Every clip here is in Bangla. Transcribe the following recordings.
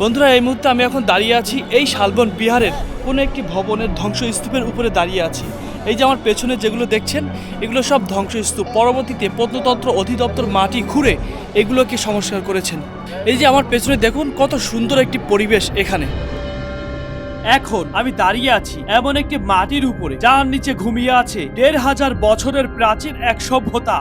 বন্ধুরা, এই মুহূর্তে আমি এখন দাঁড়িয়ে আছি এই শালবন বিহারের কোনো একটি ভবনের ধ্বংসস্তূপের উপরে দাঁড়িয়ে আছি। এই যে আমার পেছনে যেগুলো দেখছেন, এগুলো সব ধ্বংসস্তূপ। পরবর্তীতে প্রত্নতন্ত্র অধিদপ্তর মাটি খুঁড়ে এগুলোকে সংস্কার করেছেন। এই যে আমার পেছনে দেখুন, কত সুন্দর একটি পরিবেশ এখানে। এখন আমি দাঁড়িয়ে আছি এমন একটি মাটির উপরে, যার নিচে ঘুমিয়ে আছে দেড় হাজার বছরের প্রাচীন এক সভ্যতা।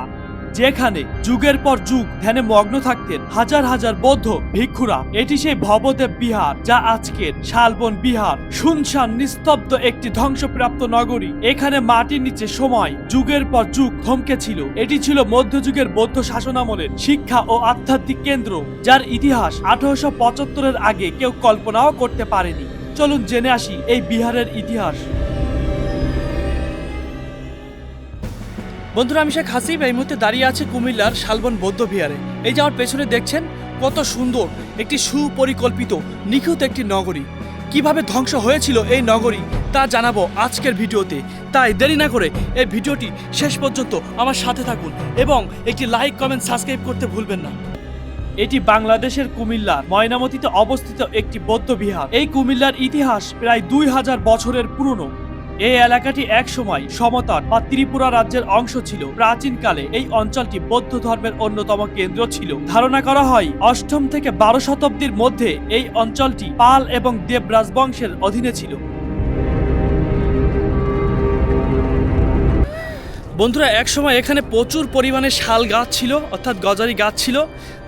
যেখানে যুগের পর যুগ ধ্যানে মগ্ন থাকতেন হাজার হাজার বৌদ্ধ ভিক্ষুরা। এটি সেই ভবদেব বিহার, যা আজকের শালবন বিহার। শুনশান নিস্তব্ধ একটি ধ্বংসপ্রাপ্ত নগরী। এখানে মাটির নিচে সময়, যুগের পর যুগ থমকে ছিল। এটি ছিল মধ্যযুগের বৌদ্ধ শাসনামলের শিক্ষা ও আধ্যাত্মিক কেন্দ্র, যার ইতিহাস আঠারোশো পঁচাত্তরের আগে কেউ কল্পনাও করতে পারেনি। চলুন জেনে আসি এই বিহারের ইতিহাস। বন্ধুরা, আমি শেখ হাসিব। এই মুহূর্তে দাঁড়িয়ে আছে কুমিল্লার শালবন বৌদ্ধ বিহারে। এই যে আমার পেছনে দেখছেন কত সুন্দর একটি সুপরিকল্পিত, নিখুঁত একটি নগরী। কীভাবে ধ্বংস হয়েছিল এই নগরী, তা জানাব আজকের ভিডিওতে। তাই দেরি না করে এই ভিডিওটি শেষ পর্যন্ত আমার সাথে থাকুন এবং একটি লাইক, কমেন্ট, সাবস্ক্রাইব করতে ভুলবেন না। এটি বাংলাদেশের কুমিল্লার ময়নামতিতে অবস্থিত একটি বৌদ্ধ বিহার। এই কুমিল্লার ইতিহাস প্রায় দুই হাজার বছরের পুরনো। এই এলাকাটি এক সময় সমতট বা ত্রিপুরা রাজ্যের অংশ ছিল। প্রাচীনকালে এই অঞ্চলটি বৌদ্ধ ধর্মের অন্যতম কেন্দ্র ছিল। ধারণা করা হয়, অষ্টম থেকে বারো শতাব্দীর মধ্যে এই অঞ্চলটি পাল এবং দেব রাজবংশের অধীনে ছিল। বন্ধুরা, একসময় এখানে প্রচুর পরিমাণে শাল গাছ ছিল, অর্থাৎ গজারি গাছ ছিল,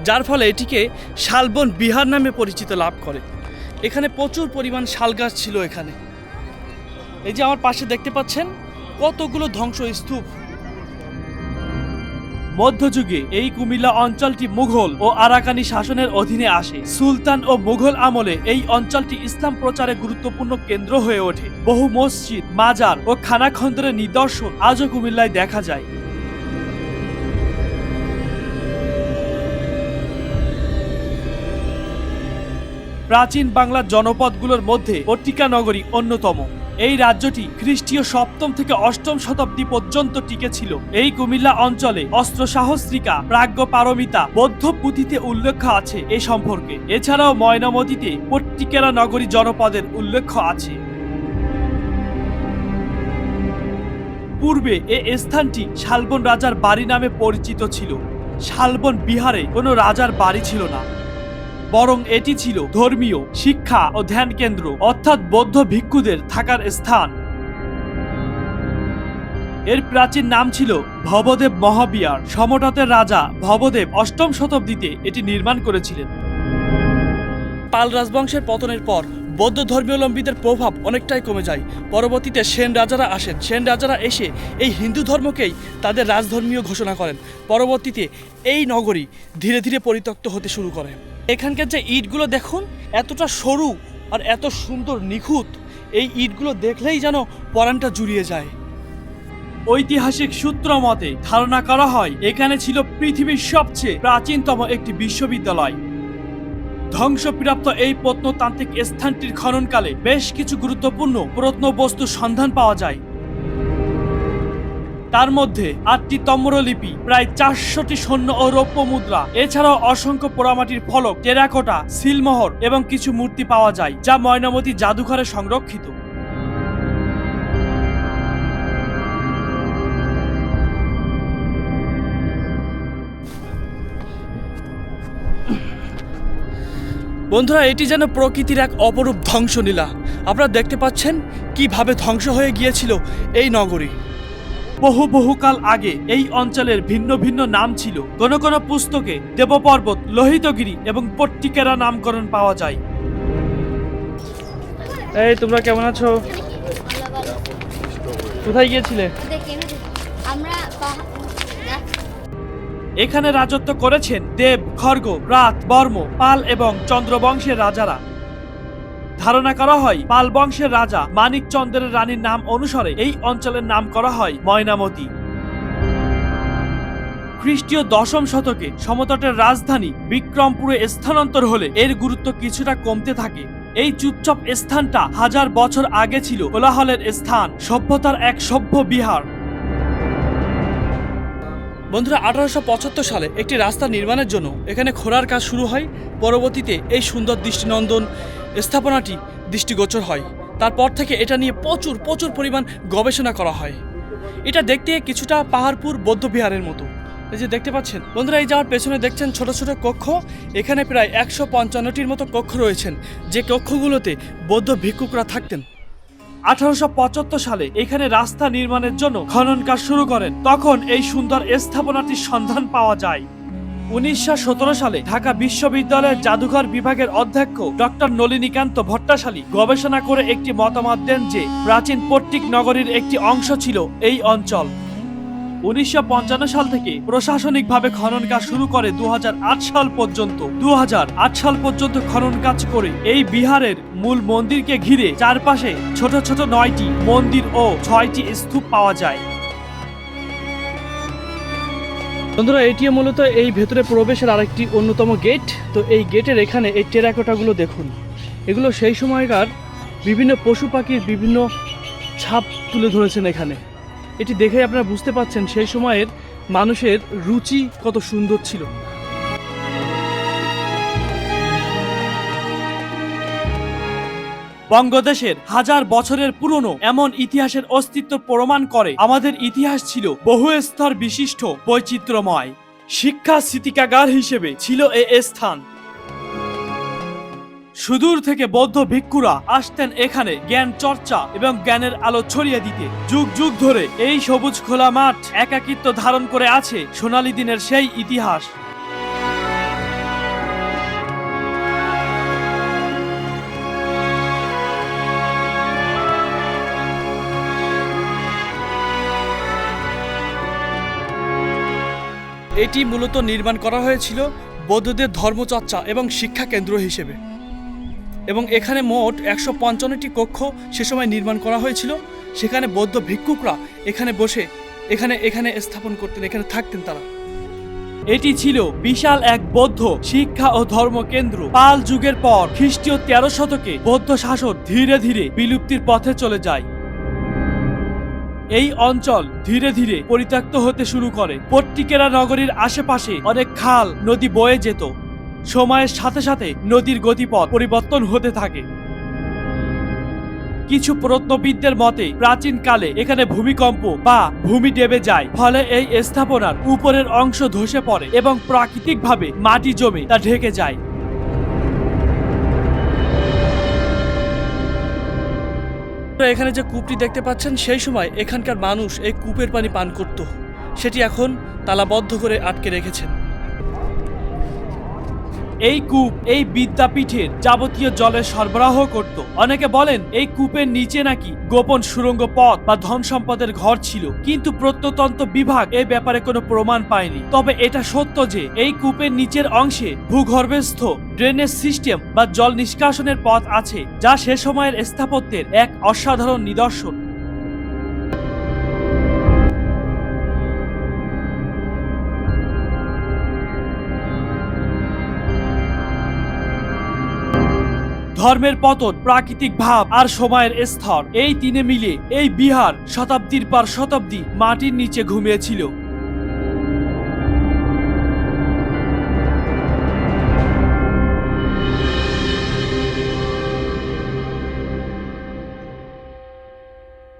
যার ফলে এটিকে শালবন বিহার নামে পরিচিত লাভ করে। এখানে প্রচুর পরিমাণ শাল গাছ ছিল এখানে। এই যে আমার পাশে দেখতে পাচ্ছেন, কতগুলো ধ্বংসস্তূপ। মধ্যযুগে এই কুমিল্লা অঞ্চলটি মুঘল ও আরাকানি শাসনের অধীনে আসে। সুলতান ও মুঘল আমলে এই অঞ্চলটি ইসলাম প্রচারে গুরুত্বপূর্ণ কেন্দ্র হয়ে ওঠে। বহু মসজিদ, মাজার ও খানাখন্দরের নিদর্শন আজও কুমিল্লায় দেখা যায়। প্রাচীন বাংলার জনপদগুলোর মধ্যে পট্টিকা নগরী অন্যতম। এই রাজ্যটি খ্রিস্টীয় সপ্তম থেকে অষ্টম শতাব্দী পর্যন্ত টিকে ছিল। এই কুমিল্লা অঞ্চলে অস্ত্র সাহস্রিকা প্রাজ্ঞ পারমিতা, বৌদ্ধ পুঁথিতে উল্লেখ আছে এ সম্পর্কে। এছাড়াও ময়নামতিতে পট্টিকেরা নগরী জনপদের উল্লেখ আছে। পূর্বে এ স্থানটি শালবন রাজার বাড়ি নামে পরিচিত ছিল। শালবন বিহারে কোনো রাজার বাড়ি ছিল না। বরং এটি ছিল ধর্মীয়, শিক্ষা ও ধ্যান কেন্দ্র, অর্থাৎ বৌদ্ধ ভিক্ষুদের থাকার স্থান। এর প্রাচীন নাম ছিল ভবদেব মহাবিয়ার। সমটাতের রাজা ভবদেব অষ্টম শতাব্দীতে এটি নির্মাণ করেছিলেন। পাল রাজবংশের পতনের পর বৌদ্ধ ধর্মীয়লম্বীদের প্রভাব অনেকটাই কমে যায়। পরবর্তীতে সেন রাজারা আসেন। সেন রাজারা এসে এই হিন্দু ধর্মকেই তাদের রাজধর্মীয় ঘোষণা করেন। পরবর্তীতে এই নগরী ধীরে ধীরে পরিত্যক্ত হতে শুরু করে। এখানকার যে ইটগুলো দেখুন, এতটা সরু আর এত সুন্দর নিখুঁত। এই ইটগুলো দেখলেই যেন পরাণটা জুড়িয়ে যায়। ঐতিহাসিক সূত্র মতে ধারণা করা হয়, এখানে ছিল পৃথিবীর সবচেয়ে প্রাচীনতম একটি বিশ্ববিদ্যালয়। ধ্বংসপ্রাপ্ত এই প্রত্নতান্ত্রিক স্থানটির খননকালে বেশ কিছু গুরুত্বপূর্ণ প্রত্নবস্তুর সন্ধান পাওয়া যায়। তার মধ্যে আটটি তম্রলিপি, প্রায় চারশোটি সৈন্য ও রৌপ্য মুদ্রা, এছাড়াও অসংখ্য পোড়ামাটির ফলক, টেরাকোটা, সিলমোহর এবং কিছু মূর্তি পাওয়া যায়, যা ময়নামতি জাদুঘরে সংরক্ষিত। বন্ধুরা, এটি যেন প্রকৃতির এক অপরূপ ধ্বংসলীলা। আপনারা দেখতে পাচ্ছেন কীভাবে ধ্বংস হয়ে গিয়েছিল এই নগরী। বহু বহুকাল আগে এই অঞ্চলের ভিন্ন ভিন্ন নাম ছিল। কোন কোন পুস্তকে দেবপর্বত, লোহিতগিরি এবং পট্টিকেরা নামকরণ পাওয়া যায়। এই, তোমরা কেমন আছো? কোথায় গিয়েছিলে? এখানে রাজত্ব করেছেন দেব খর্গ রাত, বর্ম, পাল এবং চন্দ্রবংশের রাজারা। ধারণা করা হয়, পাল বংশের রাজা মানিক চন্দ্রের রানীর নাম অনুসারে এই অঞ্চলের নাম করা হয় ময়নামতি। খ্রিস্টীয় দশম শতকে সমতটের রাজধানী বিক্রমপুরে স্থানান্তর হলে এর গুরুত্ব কিছুটা কমতে থাকে। এই চুপচাপ স্থানটা হাজার বছর আগে ছিল কোলাহলের স্থান, সভ্যতার এক সভ্য বিহার। বন্ধুরা, আঠারোশো পঁচাত্তর সালে একটি রাস্তা নির্মাণের জন্য এখানে খোঁড়ার কাজ শুরু হয়। পরবর্তীতে এই সুন্দর দৃষ্টিনন্দন স্থাপনাটি দৃষ্টিগোচর হয়। তারপর থেকে এটা নিয়ে প্রচুর প্রচুর পরিমাণ গবেষণা করা হয়। এটা দেখতে কিছুটা পাহাড়পুর, বৌদ্ধবিহারের মতো। এই যে দেখতে পাচ্ছেন, বন্ধুরা, এই যাওয়ার পেছনে দেখছেন ছোট ছোট কক্ষ। এখানে প্রায় একশো পঞ্চান্নটির মতো কক্ষ রয়েছেন। যে কক্ষগুলোতে বৌদ্ধ ভিক্ষুকরা থাকতেন। আঠারোশো পঁচাত্তর সালে এখানে রাস্তা নির্মাণের জন্য খনন কাজ শুরু করেন। তখন এই সুন্দর স্থাপনাটির সন্ধান পাওয়া যায়। উনিশশো সতেরো সালে ঢাকা বিশ্ববিদ্যালয়ের জাদুঘর বিভাগের অধ্যক্ষ ডক্টর নলিনীকান্ত ভট্টাশালী গবেষণা করে একটি মতামত দেন যে, প্রাচীন পট্টিক নগরীর একটি অংশ ছিল এই অঞ্চল। উনিশশো পঞ্চান্ন সাল থেকে প্রশাসনিকভাবে খনন কাজ শুরু করে দু হাজার আট সাল পর্যন্ত। দু হাজার আট সাল পর্যন্ত খনন কাজ করে এই বিহারের মূল মন্দিরকে ঘিরে চারপাশে ছোট ছোট নয়টি মন্দির ও ছয়টি স্তূপ পাওয়া যায়। বন্ধুরা এটি মূলত এই ভেতরে প্রবেশের আরেকটি অন্যতম গেট। তো এই গেটের এখানে এই টেরাকোটাগুলো দেখুন। এগুলো সেই সময়কার বিভিন্ন পশু পাখির বিভিন্ন ছাপ তুলে ধরেছেন এখানে। এটি দেখে আপনারা বুঝতে পাচ্ছেন সেই সময়ের মানুষের রুচি কত সুন্দর ছিল। বঙ্গদেশের হাজার বছরের পুরনো এমন ইতিহাসের অস্তিত্ব প্রমাণ করে আমাদের ইতিহাস ছিল বহু স্তর বিশিষ্ট, বৈচিত্র্যময়। শিক্ষা স্মৃতিকাগার হিসেবে ছিল এ স্থান। সুদূর থেকে বৌদ্ধ ভিক্ষুরা আসতেন এখানে জ্ঞান চর্চা এবং জ্ঞানের আলো ছড়িয়ে দিতে। যুগ যুগ ধরে এই সবুজ খোলা মাঠ একাকিত্ব ধারণ করে আছে সোনালী দিনের সেই ইতিহাস। এটি মূলত নির্মাণ করা হয়েছিল বৌদ্ধদের ধর্মচর্চা এবং শিক্ষা কেন্দ্র হিসেবে। এবং এখানে মোট একশো পঞ্চান্নটি কক্ষ সে সময় নির্মাণ করা হয়েছিল। সেখানে বৌদ্ধ ভিক্ষুকরা এখানে বসে, এখানে এখানে স্থাপন করতেন, এখানে থাকতেন তারা। এটি ছিল বিশাল এক বৌদ্ধ শিক্ষা ও ধর্ম কেন্দ্র। পাল যুগের পর খ্রিস্টীয় তেরো শতকে বৌদ্ধ শাসন ধীরে ধীরে বিলুপ্তির পথে চলে যায়। এই অঞ্চল ধীরে ধীরে পরিত্যক্ত হতে শুরু করে। পট্টিকেরা নগরীর আশেপাশে অনেক খাল, নদী বয়ে যেত। সময়ের সাথে সাথে নদীর গতিপথ পরিবর্তন হতে থাকে। কিছু প্রত্নবিদদের মতে, প্রাচীনকালে এখানে ভূমিকম্প বা ভূমি দেবে যায়, ফলে এই স্থাপনার উপরের অংশ ধসে পড়ে এবং প্রাকৃতিকভাবে মাটি জমে তা ঢেকে যায়। এখানে যে কূপটি দেখতে পাচ্ছেন, সেই সময় এখানকার মানুষ এই কূপের পানি পান করত। সেটি এখন তালাবদ্ধ করে আটকে রেখেছেন। এই কূপ, এই বিদ্যাপীঠের যাবতীয় জলের সরবরাহ করত। অনেকে বলেন, এই কূপের নিচে নাকি গোপন সুরঙ্গ পথ বা ধন সম্পদের ঘর ছিল, কিন্তু প্রত্নতন্ত্র বিভাগ এই ব্যাপারে কোনো প্রমাণ পায়নি। তবে এটা সত্য যে, এই কূপের নিচের অংশে ভূগর্ভস্থ ড্রেনেজ সিস্টেম বা জল নিষ্কাশনের পথ আছে, যা সে সময়ের স্থাপত্যের এক অসাধারণ নিদর্শন। ধর্মের পতন, প্রাকৃতিক ভাব আর সময়ের স্তর এই তিনে মিলে এই বিহার শতাব্দীর পর শতাব্দী মাটির নিচে ঘুমিয়েছিল।